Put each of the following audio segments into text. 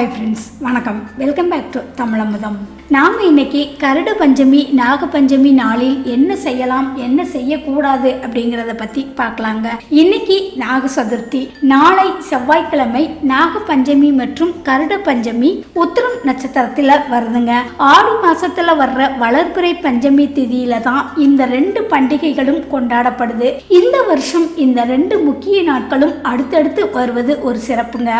Hi friends வணக்கம். Welcome back to Tamizhamudham. நாம் இன்னைக்கு கருட பஞ்சமி நாக பஞ்சமி நாளில் என்ன செய்யலாம் என்ன செய்யக்கூடாது அப்படிங்கிறத பற்றி பார்க்கலாங்க. இன்னைக்கு நாக சதுர்த்தி நாளை செவ்வாய்க்கிழமை நாக பஞ்சமி மற்றும் கருட பஞ்சமி உத்திரம் நட்சத்திரத்தில் வருதுங்க. ஆடி மாசத்துல வர்ற வளர்பிறை பஞ்சமி திதியில தான் இந்த ரெண்டு பண்டிகைகளும் கொண்டாடப்படுது. இந்த வருஷம் இந்த ரெண்டு முக்கிய நாட்களும் அடுத்தடுத்து வருவது ஒரு சிறப்புங்க.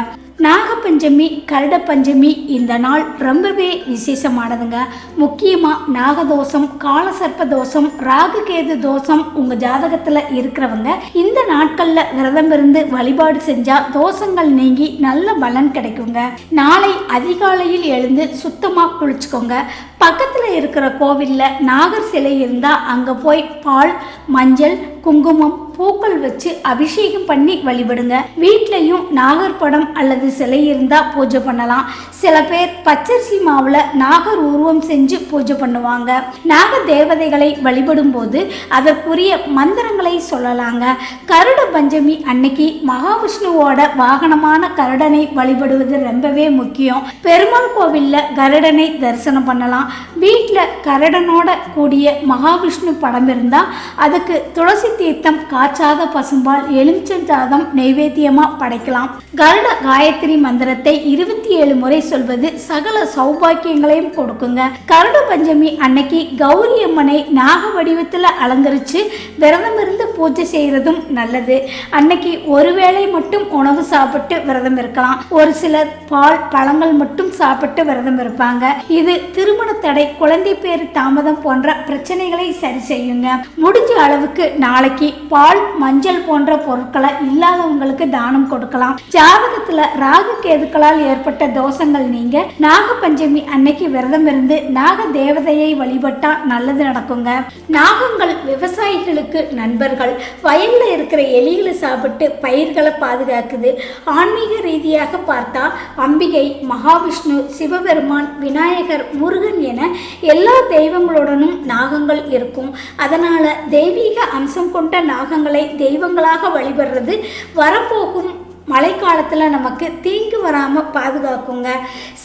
நாக நாகப்பஞ்சமி கருட பஞ்சமி இந்த நாள் ரொம்பவே விசேஷமானதுங்க. முக்கியமாக நாகதோஷம் காலசர்ப்ப தோஷம் ராகுகேது தோஷம் உங்கள் ஜாதகத்தில் இருக்கிறவங்க இந்த நாட்களில் விரதம் இருந்து வழிபாடு செஞ்சால் தோஷங்கள் நீங்கி நல்ல பலன் கிடைக்குங்க. நாளை அதிகாலையில் எழுந்து சுத்தமாக குளிச்சுக்கோங்க. பக்கத்தில் இருக்கிற கோவிலில் நாகர் சிலை இருந்தால் அங்கே போய் பால் மஞ்சள் குங்குமம் பூக்கள் வச்சு அபிஷேகம் பண்ணி வழிபடுங்க. வீட்லேயும் நாகர் படம் அல்லது சிலை இருந்தால் பூஜை பண்ணலாம். சில பேர் பச்சரிசி மாவில் நாகர் உருவம் செஞ்சு பூஜை பண்ணுவாங்க. நாக தேவதைகளை வழிபடும் போது அதற்குரிய மந்திரங்களை சொல்லலாங்க. கருட பஞ்சமி அன்னைக்கு மகாவிஷ்ணுவோட வாகனமான கருடனை வழிபடுவது ரொம்பவே முக்கியம். பெருமாள் கோவிலில் கருடனை தரிசனம் பண்ணலாம். வீட்டில் கருடனோட கூடிய மகாவிஷ்ணு படம் இருந்தால் அதுக்கு துளசி தீர்த்தம் காய்ச்சாத பசும்பால் எலுமிச்சஞ்சாதம் நெய்வேத்தியமாக படைக்கலாம். கருட காயத்ரி மந்திரத்தை இருபத்தி ஏழு முறை சொல்வது சகல சௌபாக்கியங்களையும் கொடுக்குங்க. கருட பஞ்சமி அன்னைக்கு கௌரி அம்மனை நாக வடிவத்தில் அலங்கரித்து விரதம் இருந்து பூஜை செய்கிறதும் நல்லது. அன்னைக்கு ஒருவேளை மட்டும் உணவு சாப்பிட்டு விரதம் இருக்கலாம். ஒரு சிலர் பால் பழங்கள் மட்டும் சாப்பிட்டு விரதம் இருப்பாங்க. இது திருமண தடை குழந்தை பேர் தாமதம் போன்ற பிரச்சனைகளை சரி செய்யுங்க. முடிஞ்ச அளவுக்கு நாளைக்கு பால் மஞ்சள் போன்ற பொருட்களை இல்லாதவங்களுக்கு தானம் கொடுக்கலாம். ஜாதகத்துல ராகு கேதுக்களால் ஏற்பட்ட தோஷங்கள் நீங்க? நாக பஞ்சமி அன்னைக்கு விரதம் இருந்து நாக தேவதையை வழிபட்டா நல்லது நடக்குங்க. நாகங்கள் விவசாயிகளுக்கு நண்பர்கள். வயல்ல இருக்கிற எலிகளை சாப்பிட்டு பயிர்களை பாதுகாக்குது. ஆன்மீக ரீதியாக பார்த்தா அம்பிகை மகாவிஷ்ணு சிவபெருமான் விநாயகர் முருகன் என எல்லா தெய்வங்களுடனும் நாகங்கள் இருக்கும். அதனால தெய்வீக அம்சம் கொண்ட நாகங்களை தெய்வங்களாக வழிபடுறது வரப்போகும் மழைக்காலத்தில் நமக்கு தீங்கு வராமல் பாதுகாக்குங்க.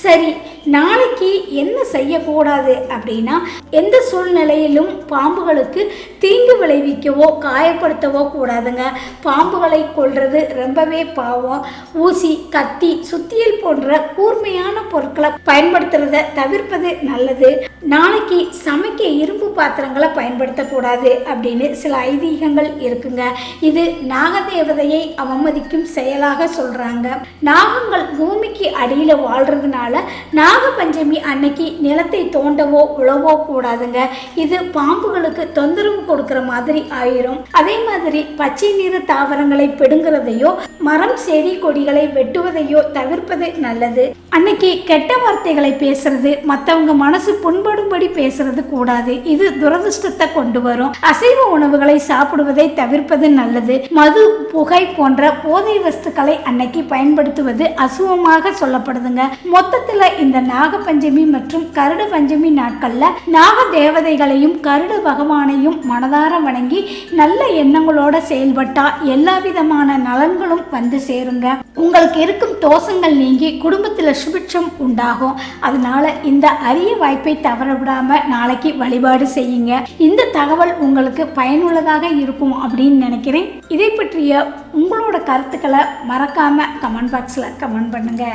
சரி நாளைக்கு என்ன செய்யக்கூடாது அப்படின்னா எந்த சூழ்நிலையிலும் பாம்புகளுக்கு தீங்கு விளைவிக்கவோ காயப்படுத்தவோ கூடாதுங்க. பாம்புகளை கொள்வது ரொம்பவே பாவம். ஊசி கத்தி சுத்தியல் போன்ற கூர்மையான பொருட்களை பயன்படுத்துறத தவிர்ப்பது நல்லது. நாளைக்கு சமைக்க இரும்பு பாத்திரங்களை பயன்படுத்தக்கூடாது அப்படின்னு சில ஐதீகங்கள் இருக்குங்க. இது நாகதேவதையை அவமதிக்கும் செயலாக சொல்றாங்க. நாகங்கள் பூமிக்கு அடியில் வாழ்றதுனால நாக நாகப்பஞ்சமி அன்னைக்கு நிலத்தை தோண்டவோ உழவோ கூடாதுங்க. இது பாம்புகளுக்கு தொந்தரவு கொடுக்கிற மாதிரி ஆயிரும். அதே மாதிரி பச்சை நிற தாவரங்களை பிடுங்குறதையோ மரம் செடி கொடிகளை வெட்டுவதையோ தவிர்ப்பது நல்லது. அன்னைக்கு கெட்ட வார்த்தைகளை பேசுறது மற்றவங்க மனசு புண்படும்படி பேசுறது கூடாது. இது துரதிருஷ்டத்தை கொண்டு வரும். அசைவ உணவுகளை சாப்பிடுவதை தவிர்ப்பது நல்லது. மது புகை போன்ற போதை வஸ்துக்களை அன்னைக்கு பயன்படுத்துவது அசுவமாக சொல்லப்படுதுங்க. மொத்தத்துல இந்த நாக பஞ்சமி மற்றும் கருட பஞ்சமி நாட்கள்ல நாக தேவதைகளையும் கருட பகவானையும் மனதார வணங்கி நல்ல எண்ணங்களோட செயல்பட்டா எல்லா விதமான நலன்களும் வந்து சேருங்க. உங்களுக்கு இருக்கும் தோஷங்கள் நீங்கி குடும்பத்தில் சுபிட்சம் உண்டாகும். அதனால இந்த அரிய வாய்ப்பை தவற விடாம நாளைக்கு வழிபாடு செய்யுங்க. இந்த தகவல் உங்களுக்கு பயனுள்ளதாக இருக்கும் அப்படின்னு நினைக்கிறேன். இதை பற்றிய உங்களோட கருத்துக்களை மறக்காம கமெண்ட் பாக்ஸில் கமெண்ட் பண்ணுங்க.